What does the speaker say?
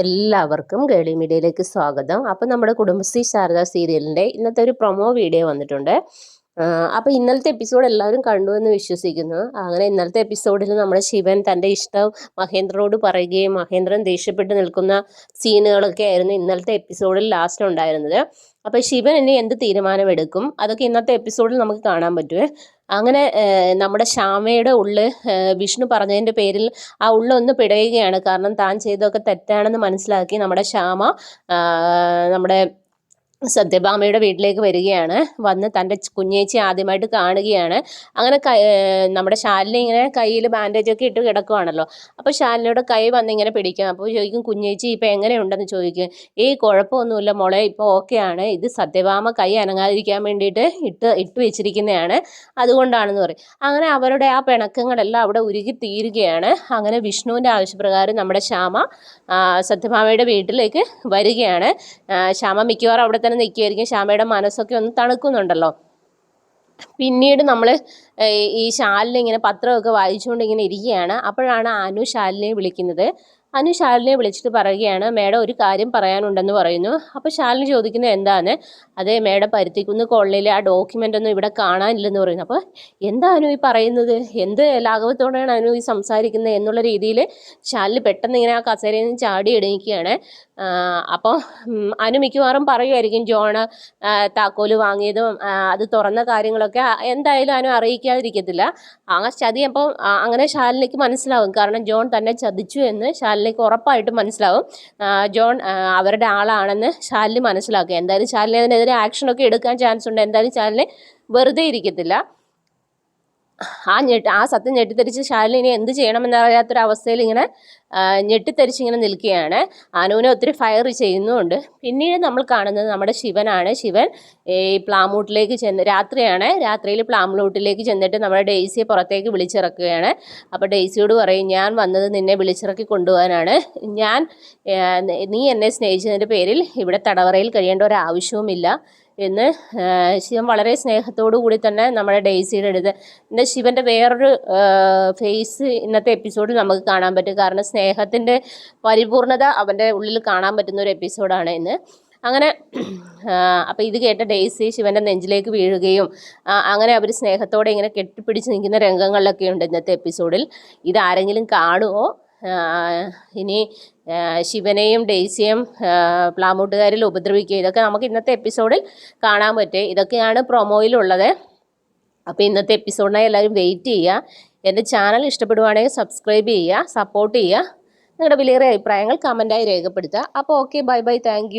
എല്ലാവർക്കും ഗേളി മീഡിയയിലേക്ക് സ്വാഗതം. അപ്പോൾ നമ്മുടെ കുടുംബശ്രീ ശാരദ സീരിയലിന്റെ ഇന്നത്തെ ഒരു പ്രൊമോ വീഡിയോ വന്നിട്ടുണ്ട്. അപ്പോൾ ഇന്നലത്തെ എപ്പിസോഡ് എല്ലാവരും കണ്ടു എന്ന് വിശ്വസിക്കുന്നു. അങ്ങനെ ഇന്നലത്തെ എപ്പിസോഡിൽ നമ്മുടെ ശിവൻ തന്റെ ഇഷ്ടം മഹേന്ദ്രനോട് പറയുകയും മഹേന്ദ്രൻ ദേഷ്യപ്പെട്ട് നിൽക്കുന്ന സീനുകളൊക്കെ ആയിരുന്നു ഇന്നലത്തെ എപ്പിസോഡിൽ ലാസ്റ്റ് ഉണ്ടായിരുന്നത്. അപ്പോൾ ശിവൻ ഇനി എന്ത് തീരുമാനമെടുക്കും? അതൊക്കെ ഇന്നത്തെ എപ്പിസോഡിൽ നമുക്ക് കാണാൻ പറ്റുമേ അങ്ങനെ നമ്മുടെ ശ്യാമയുടെ ഉള്ളിൽ വിഷ്ണു പറഞ്ഞതിന്റെ പേരിൽ ആ ഉള്ളൊന്ന് പിടയുകയാണ്. കാരണം താൻ ചെയ്തതൊക്കെ തെറ്റാണെന്ന് മനസ്സിലാക്കി നമ്മുടെ ശ്യാമ നമ്മുടെ സത്യഭാമയുടെ വീട്ടിലേക്ക് വരികയാണ്. വന്ന് തന്റെ കുഞ്ഞേച്ചി ആദ്യമായിട്ട് കാണുകയാണ്. അങ്ങനെ നമ്മുടെ ശാലിനി ഇങ്ങനെ കയ്യിൽ ബാൻഡേജൊക്കെ ഇട്ട് കിടക്കുവാണല്ലോ. അപ്പോൾ ശാലിനിയുടെ കൈ വന്ന് ഇങ്ങനെ പിടിക്കും. അപ്പോൾ ചോദിക്കും കുഞ്ഞേച്ചി ഇപ്പോൾ എങ്ങനെയുണ്ടെന്ന് ചോദിക്കും? ഈ കുഴപ്പമൊന്നുമില്ല മോളെ ഇപ്പോൾ ഓക്കെയാണ് ഇത് സത്യഭാമ കൈ അനങ്ങാതിരിക്കാൻ വേണ്ടിയിട്ട് ഇട്ട് ഇട്ട് വെച്ചിരിക്കുന്നതാണ്. അതുകൊണ്ടാണെന്ന് പറയും. അങ്ങനെ അവരുടെ ആ പിണക്കങ്ങളെല്ലാം അവിടെ ഉരുകി തീരുകയാണ്. അങ്ങനെ വിഷ്ണുവിന്റെ ആവശ്യപ്രകാരം നമ്മുടെ ശ്യാമ സത്യഭാമയുടെ വീട്ടിലേക്ക് വരികയാണ്. ശ്യാമ മിക്കവാറും അവിടെ തന്നെ നിൽക്കുമായിരിക്കും ശ്യാമയുടെ മനസ്സൊക്കെ ഒന്ന് തണുക്കുന്നുണ്ടല്ലോ. പിന്നീട് നമ്മൾ ഈ ശാലിനെ ഇങ്ങനെ പത്രമൊക്കെ വായിച്ചുകൊണ്ട് ഇങ്ങനെ ഇരിക്കുകയാണ്. അപ്പോഴാണ് അനു ശാലിനെ വിളിക്കുന്നത്. അനു ശാലിനെ വിളിച്ചിട്ട് പറയുകയാണ് മേഡം ഒരു കാര്യം പറയാനുണ്ടെന്ന് പറയുന്നു. അപ്പോൾ ശാലിനി ചോദിക്കുന്നത് എന്താണ്? അതേ മേഡം പരുത്തിക്കുന്ന് കോളനിയിലെ ആ ഡോക്യുമെന്റ് ഒന്നും ഇവിടെ കാണാനില്ലെന്ന് പറയുന്നു. അപ്പോൾ എന്താ അനു ഈ പറയുന്നത്? എന്ത് ലാഘവത്തോടെയാണ് അനു ഈ സംസാരിക്കുന്നത് എന്നുള്ള രീതിയിൽ ശാലിന് പെട്ടെന്ന് ഇങ്ങനെ ആ കസേരയിൽ നിന്ന് ചാടി എണീക്കുകയാണ്. അപ്പോൾ അനു മിക്കവാറും പറയുമായിരിക്കും ജോണ് താക്കോൽ വാങ്ങിയതും അത് തുറന്ന കാര്യങ്ങളൊക്കെ എന്തായാലും അനു അറിയിക്കാതിരിക്കത്തില്ല. ആ ചതി അപ്പോൾ അങ്ങനെ ശാലിനിക്ക് മനസ്സിലാവും. കാരണം ജോൺ തന്നെ ചതിച്ചു എന്ന് ശാലിനിക്ക് ഉറപ്പായിട്ടും മനസ്സിലാവും. ജോൺ അവരുടെ ആളാണെന്ന് ശാലിനി മനസ്സിലാക്കുക. എന്തായാലും ശാലിനി അതിനെതിരെ ആക്ഷനൊക്കെ എടുക്കാൻ ചാൻസ് ഉണ്ട്. എന്തായാലും ശാലിനി വെറുതെ ഇരിക്കത്തില്ല. ആ ഞെട്ടി ആ സത്യം ഞെട്ടിത്തിരിച്ച് ശാലിനി എന്ത് ചെയ്യണമെന്നറിയാത്തൊരവസ്ഥയിൽ ഇങ്ങനെ ഞെട്ടിത്തെറിച്ച് ഇങ്ങനെ നിൽക്കുകയാണ്. അനുവിനെ ഒത്തിരി ഫയർ ചെയ്യുന്നുമുണ്ട്. പിന്നീട് നമ്മൾ കാണുന്നത് നമ്മുടെ ശിവനാണ്. ശിവൻ ഈ പ്ലാമൂട്ടിലേക്ക് ചെന്ന് രാത്രിയാണ്. രാത്രിയിൽ പ്ലാമൂട്ടിലേക്ക് ചെന്നിട്ട് നമ്മുടെ ഡെയ്സിയെ പുറത്തേക്ക് വിളിച്ചിറക്കുകയാണ്. അപ്പോൾ ഡെയ്സിയോട് പറയും ഞാൻ വന്നത് നിന്നെ വിളിച്ചിറക്കി കൊണ്ടുപോകാനാണ്. ഞാൻ നീ എന്നെ സ്നേഹിച്ചതിന്റെ പേരിൽ ഇവിടെ തടവറയിൽ കഴിയേണ്ട ഒരു ആവശ്യവുമില്ല എന്ന് ശിവൻ വളരെ സ്നേഹത്തോടു കൂടി തന്നെ നമ്മുടെ ഡെയ്സിയുടെ അടുത്ത് പിന്നെ ശിവന്റെ വേറൊരു ഫേസ് ഇന്നത്തെ എപ്പിസോഡിൽ നമുക്ക് കാണാൻ പറ്റും. കാരണം സ്നേഹത്തിന്റെ പരിപൂർണത അവന്റെ ഉള്ളിൽ കാണാൻ പറ്റുന്ന ഒരു എപ്പിസോഡാണ് ഇന്ന്. അങ്ങനെ അപ്പോൾ ഇത് കേട്ട ഡേസി ശിവന്റെ നെഞ്ചിലേക്ക് വീഴുകയും അങ്ങനെ അവർ സ്നേഹത്തോടെ ഇങ്ങനെ കെട്ടിപ്പിടിച്ച് നിൽക്കുന്ന രംഗങ്ങളിലൊക്കെ ഉണ്ട് ഇന്നത്തെ എപ്പിസോഡിൽ. ഇതാരെങ്കിലും കാണുമോ ഇനി ശിവനെയും ഡെയ്സിയും പ്ലാമൂട്ടുകാരിൽ ഉപദ്രവിക്കുക. ഇതൊക്കെ നമുക്ക് ഇന്നത്തെ എപ്പിസോഡിൽ കാണാൻ പറ്റും. ഇതൊക്കെയാണ് പ്രൊമോയിലുള്ളത് അപ്പോൾ ഇന്നത്തെ എപ്പിസോഡിനായി എല്ലാവരും വെയിറ്റ് ചെയ്യുക എന്റെ ചാനൽ ഇഷ്ടപ്പെടുവാണെങ്കിൽ സബ്സ്ക്രൈബ് ചെയ്യുക സപ്പോർട്ട് ചെയ്യുക നിങ്ങളുടെ വിലയേറിയ അഭിപ്രായങ്ങൾ കമന്റായി രേഖപ്പെടുത്തുക. അപ്പോൾ ഓക്കെ ബൈ ബൈ താങ്ക്